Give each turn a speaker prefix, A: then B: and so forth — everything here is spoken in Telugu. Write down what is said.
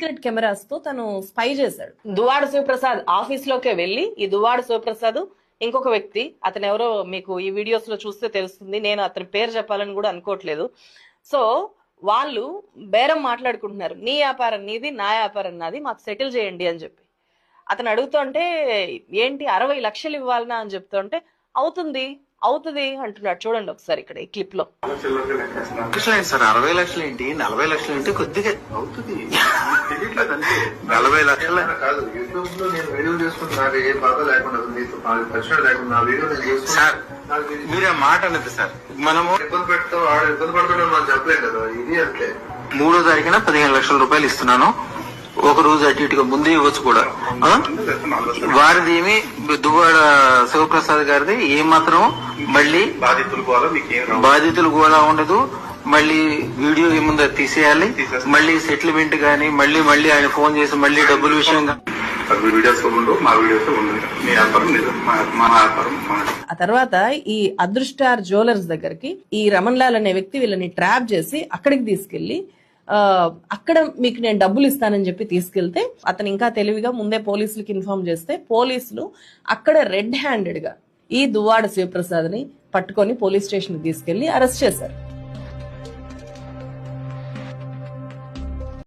A: సీక్రెట్ కెమెరాస్తో తను స్పై చేశాడు. దువాడ శివప్రసాద్ ఆఫీస్ లోకే వెళ్ళి ఈ దువాడ శివప్రసాద్ ఇంకొక వ్యక్తి అతను ఎవరో మీకు ఈ వీడియోస్లో చూస్తే తెలుస్తుంది నేను అతని పేరు చెప్పాలని కూడా అనుకోవట్లేదు. సో వాళ్ళు బేరం మాట్లాడుకుంటున్నారు నీ వ్యాపారం నీది నా వ్యాపారం నాది మాకు సెటిల్ చేయండి అని చెప్పి. అతను అడుగుతుంటే ఏంటి అరవై లక్షలు ఇవ్వాలనా? అని చెప్తుంటే అవుతుంది అవుతుంది అంటున్నాడు. చూడండి ఒకసారి ఇక్కడ ఈ
B: క్లిప్లో. సార్ అరవై లక్షలు ఏంటి నలభై లక్షలు ఏంటి కొద్దిగా
C: అవుతుంది.
B: నలభై లక్షలు.
C: కాదు యూట్యూబ్లో నేను వీడియో ఏ బాధ లేకుండా మీతో నాకు పరిచయం లేకుండా వీడియో నేను
B: మీరు ఆ మాట అనేది సార్ మనము
C: ఇబ్బంది పెడతాం ఆడ ఇబ్బంది పడతాడో మనం చెప్పలేదు కదా ఇది అంతే.
B: మూడో తారీఖున పదిహేను లక్షల రూపాయలు ఇస్తున్నాను. ఒక రోజు అటు ఇటుగా ముందే ఇవ్వచ్చు కూడా. ఆ? వారిది ఏమి దువ్వాడ శివప్రసాద్ గారిది ఏ మాత్రం మళ్ళీ
C: బాధితులు కూడా
B: ఉండదు. మళ్ళీ వీడియో ఏముందో తీసేయాలి. మళ్ళీ సెటిల్మెంట్ గానీ మళ్ళీ మళ్ళీ ఆయన ఫోన్ చేసి మళ్ళీ డబ్బుల విషయం
A: ఆ తర్వాత ఈ అదృష్టార్ జ్యువెలర్స్ దగ్గరికి ఈ రమణ్ లాల్ అనే వ్యక్తి వీళ్ళని ట్రాప్ చేసి అక్కడికి తీసుకెళ్ళి అక్కడ మీకు నేను డబ్బులు ఇస్తానని చెప్పి తీసుకెళ్తే అతను ఇంకా తెలివిగా ముందే పోలీసులకు ఇన్ఫార్మ్ చేస్తే పోలీసులు అక్కడ రెడ్ హ్యాండెడ్గా ఈ దువ్వాడ శివప్రసాద్ని పట్టుకొని పోలీస్ స్టేషన్ తీసుకెళ్ళి అరెస్ట్ చేశారు.